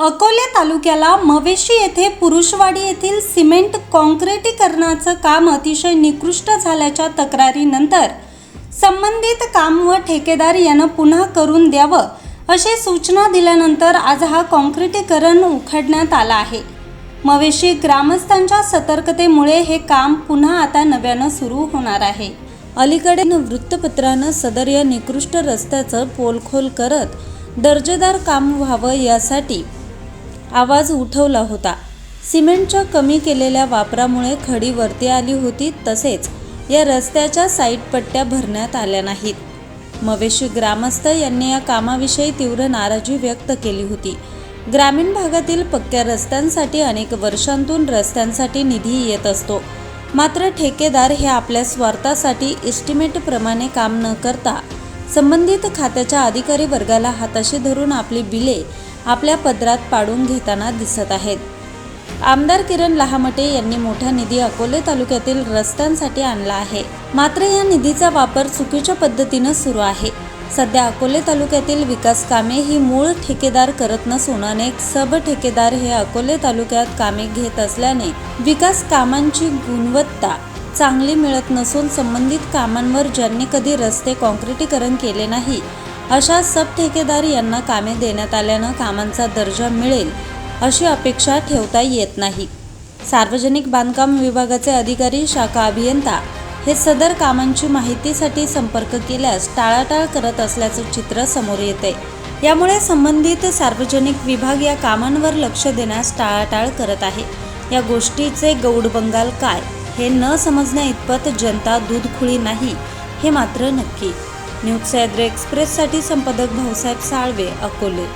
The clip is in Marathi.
अकोले तालुक्याला मवेशी येथे पुरुषवाडी येथील सिमेंट कॉन्क्रिटीकरणाचं काम अतिशय निकृष्ट झाल्याच्या तक्रारीनंतर संबंधित काम व ठेकेदार यानं पुन्हा करून द्यावं अशी सूचना दिल्यानंतर आज हा कॉन्क्रिटीकरण उखडण्यात आला आहे. मवेशी ग्रामस्थांच्या सतर्कतेमुळे हे काम पुन्हा आता नव्यानं सुरू होणार आहे. अलीकडे वृत्तपत्रानं सदर या निकृष्ट रस्त्याचं पोलखोल करत दर्जेदार काम व्हावं यासाठी आवाज उठवला होता. सिमेंटच्या कमी केलेल्या वापरामुळे खडी वरती आली होती तसेच या रस्त्याच्या साईड पट्ट्या भरण्यात आल्या नाहीत. मवेशी ग्रामस्थ यांनी या कामाविषयी तीव्र नाराजी व्यक्त केली होती. ग्रामीण भागातील पक्क्या रस्त्यांसाठी अनेक वर्षांतून रस्त्यांसाठी निधी येत असतो. मात्र ठेकेदार हे आपल्या स्वार्थासाठी इस्टिमेटप्रमाणे काम न करता संबंधित खात्याच्या अधिकारी वर्गाला हाताशी धरून आपली बिले आपल्या पदरात पाडून घेताना दिसत आहेत. आमदार किरण लहामटे यांनी मोठा निधी अकोले तालुक्यातील रस्त्यांसाठी आणला आहे. मात्र या निधीचा वापर चुकीच्या पद्धतीनं सुरू आहे. सध्या अकोले तालुक्यातील विकास कामे ही मूळ ठेकेदार करत नसून अनेक सब ठेकेदार हे अकोले तालुक्यात कामे घेत असल्याने विकास कामांची गुणवत्ता चांगली मिळत नसून संबंधित कामांवर ज्यांनी कधी रस्ते काँक्रिटीकरण केले नाही अशा सब ठेकेदार यांना कामे देण्यात आल्यानं कामांचा दर्जा मिळेल अशी अपेक्षा ठेवता येत नाही. सार्वजनिक बांधकाम विभागाचे अधिकारी शाखा अभियंता हे सदर कामांची माहितीसाठी संपर्क केल्यास टाळाटाळ करत असल्याचं चित्र समोर येते यामुळे संबंधित सार्वजनिक विभाग या कामांवर लक्ष देण्यास टाळाटाळ करत आहे. या गोष्टीचे गौड बंगाल काय? हे न समजण्या इतपत जनता दूधखुळी नाही हे मात्र नक्की. न्यूज सह्याद्री एक्सप्रेससाठी संपादक भाऊसाहेब साळवे अकोले.